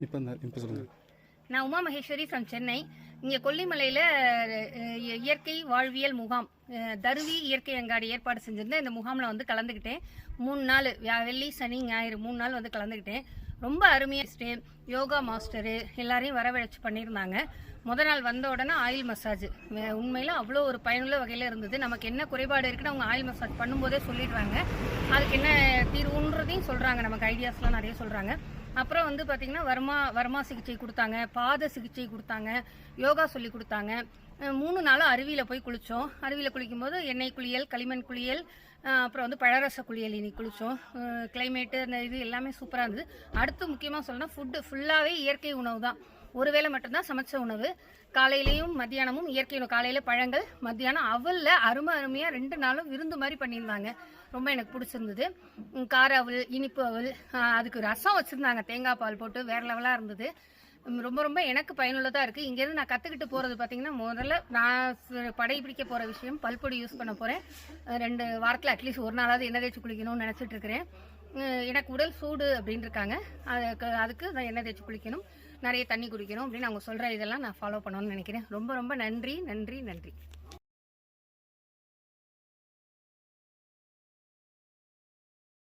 இப்போ இப்போ சொல்லுங்கள் நான் உமா மகேஸ்வரி ஃப்ரம் சென்னை. இங்கே கொல்லிமலையில் இயற்கை வாழ்வியல் முகாம் தருவி இயற்கை அங்காடி ஏற்பாடு செஞ்சுருந்தேன். இந்த முகாமில் வந்து கலந்துக்கிட்டேன் மூணு நாள் வியா- வெள்ளி சனி ஞாயிறு மூணு நாள் வந்து கலந்துக்கிட்டேன் ரொம்ப அருமையாக யோகா மாஸ்டரு எல்லாரையும் வரவழைச்சு பண்ணியிருந்தாங்க. முத நாள் வந்த உடனே ஆயில் மசாஜ். உண்மையில் அவ்வளோ ஒரு பயனுள்ள வகையில் இருந்தது. நமக்கு என்ன குறைபாடு இருக்குன்னு அவங்க ஆயில் மசாஜ் பண்ணும்போதே சொல்லிடுறாங்க. அதுக்கு என்ன தீர்வுன்றதையும் சொல்கிறாங்க நமக்கு ஐடியாஸ்லாம் நிறைய சொல்கிறாங்க அப்புறம் வந்து பார்த்தீங்கன்னா வர்மா வர்மா சிகிச்சை கொடுத்தாங்க பாத சிகிச்சை கொடுத்தாங்க யோகா சொல்லி கொடுத்தாங்க. மூணு நாளும் அருவியில் போய் குளித்தோம் அருவியில் குளிக்கும்போது எண்ணெய் குளியல் களிமண் குளியல் அப்புறம் வந்து பழரச குளியல் இன்னைக்கு குளித்தோம் கிளைமேட்டு அந்த இது எல்லாமே சூப்பராக இருந்தது. அடுத்து முக்கியமாக சொல்லணும்னா ஃபுட்டு ஃபுல்லாகவே இயற்கை உணவு தான். ஒரு வேளை மட்டும்தான் சமைச்ச உணவு. காலையிலையும் மத்தியானமும் இயற்கை உணவு. காலையில் பழங்கள் மத்தியானம் அவலில் அருமை அருமையாக ரெண்டு நாளும் விருந்து மாதிரி பண்ணியிருந்தாங்க ரொம்ப எனக்கு பிடிச்சிருந்தது. கார அவல் இனிப்பு அவல் அதுக்கு ரசம் வச்சுருந்தாங்க. தேங்காய் பால் போட்டு வேற லெவலாக இருந்தது. ரொம்ப ரொம்ப எனக்கு பயனுள்ளதாக இருக்குது இங்கேருந்து நான் கற்றுக்கிட்டு போகிறது பார்த்தீங்கன்னா முதல்ல நான் படைப்பிடிக்க போகிற விஷயம் பல்பொடி யூஸ் பண்ண போகிறேன் ரெண்டு வாரத்தில் அட்லீஸ்ட் ஒரு நாளாவது என்ன தேய்ச்சி குளிக்கணும்னு நினச்சிட்டு இருக்கிறேன். எனக்கு உடல் சூடு அப்படின்னு இருக்காங்க அதுக்கு அதுக்கு நான் எண்ணெய் தேய்ச்சி குளிக்கணும். நிறைய தண்ணி குடிக்கணும் அப்படின்னு அவங்க சொல்கிற இதெல்லாம் நான் ஃபாலோ பண்ணணும்னு நினைக்கிறேன். ரொம்ப ரொம்ப நன்றி நன்றி நன்றி.